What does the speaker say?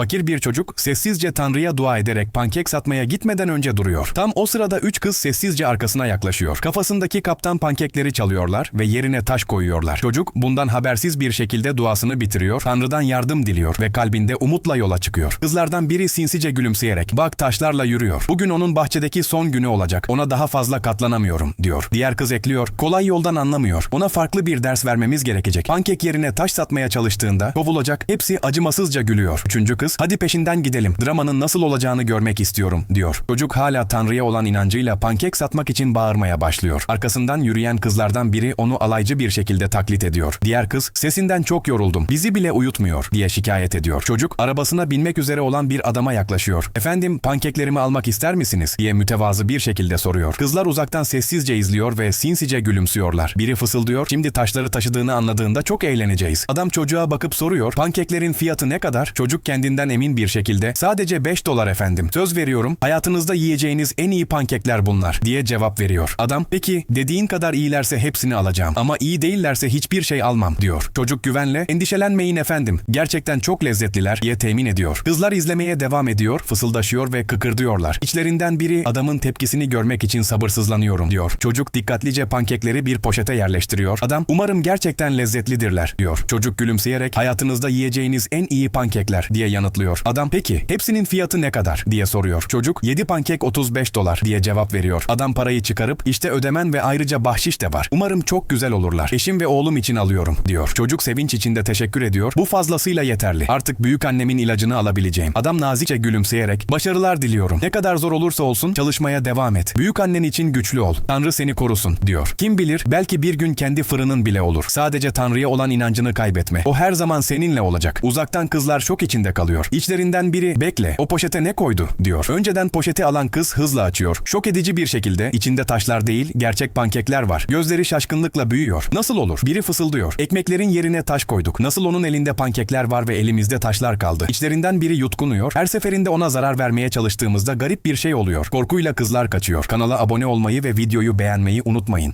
Fakir bir çocuk sessizce Tanrı'ya dua ederek pankek satmaya gitmeden önce duruyor. Tam o sırada üç kız sessizce arkasına yaklaşıyor. Kafasındaki kaptan pankekleri çalıyorlar ve yerine taş koyuyorlar. Çocuk bundan habersiz bir şekilde duasını bitiriyor, Tanrı'dan yardım diliyor ve kalbinde umutla yola çıkıyor. Kızlardan biri sinsice gülümseyerek bak taşlarla yürüyor. Bugün onun bahçedeki son günü olacak. Ona daha fazla katlanamıyorum diyor. Diğer kız ekliyor. Kolay yoldan anlamıyor. Ona farklı bir ders vermemiz gerekecek. Pankek yerine taş satmaya çalıştığında kovulacak. Hepsi acımasızca gülüyor. Üçüncü kız hadi peşinden gidelim. Dramanın nasıl olacağını görmek istiyorum diyor. Çocuk hala Tanrı'ya olan inancıyla pankek satmak için bağırmaya başlıyor. Arkasından yürüyen kızlardan biri onu alaycı bir şekilde taklit ediyor. Diğer kız sesinden çok yoruldum. Bizi bile uyutmuyor diye şikayet ediyor. Çocuk arabasına binmek üzere olan bir adama yaklaşıyor. Efendim pankeklerimi almak ister misiniz? diye mütevazı bir şekilde soruyor. Kızlar uzaktan sessizce izliyor ve sinsice gülümsüyorlar. Biri fısıldıyor. Şimdi taşları taşıdığını anladığında çok eğleneceğiz. Adam çocuğa bakıp soruyor. Pankeklerin fiyatı ne kadar? Çocuk kendinden emin bir şekilde sadece 5 dolar efendim. Söz veriyorum hayatınızda yiyeceğiniz en iyi pankekler bunlar diye cevap veriyor. Adam peki dediğin kadar iyilerse hepsini alacağım ama iyi değillerse hiçbir şey almam diyor. Çocuk güvenle endişelenmeyin efendim. Gerçekten çok lezzetliler diye temin ediyor. Kızlar izlemeye devam ediyor, fısıldaşıyor ve kıkırdıyorlar. İçlerinden biri adamın tepkisini görmek için sabırsızlanıyorum diyor. Çocuk dikkatlice pankekleri bir poşete yerleştiriyor. Adam umarım gerçekten lezzetlidirler diyor. Çocuk gülümseyerek hayatınızda yiyeceğiniz en iyi pankekler diye yanıtlıyor. Adam peki hepsinin fiyatı ne kadar diye soruyor. Çocuk 7 pankek 35 dolar diye cevap veriyor. Adam parayı çıkarıp işte ödemen ve ayrıca bahşiş de var. Umarım çok güzel olurlar. Eşim ve oğlum için alıyorum diyor. Çocuk sevinç içinde teşekkür ediyor. Bu fazlasıyla yeterli. Artık büyük annemin ilacını alabileceğim. Adam nazikçe gülümseyerek başarılar diliyorum. Ne kadar zor olursa olsun çalışmaya devam et. Büyük annen için güçlü ol. Tanrı seni korusun diyor. Kim bilir belki bir gün kendi fırının bile olur. Sadece Tanrı'ya olan inancını kaybetme. O her zaman seninle olacak. Uzaktan kızlar şok içinde kalıyor. İçlerinden biri bekle o poşete ne koydu diyor. Önceden poşeti alan kız hızla açıyor. Şok edici bir şekilde içinde taşlar değil gerçek pankekler var. Gözleri şaşkınlıkla büyüyor. Nasıl olur? Biri fısıldıyor. Ekmeklerin yerine taş koyduk. Nasıl onun elinde pankekler var ve elimizde taşlar kaldı. İçlerinden biri yutkunuyor. Her seferinde ona zarar vermeye çalıştığımızda garip bir şey oluyor. Korkuyla kızlar kaçıyor. Kanala abone olmayı ve videoyu beğenmeyi unutmayın.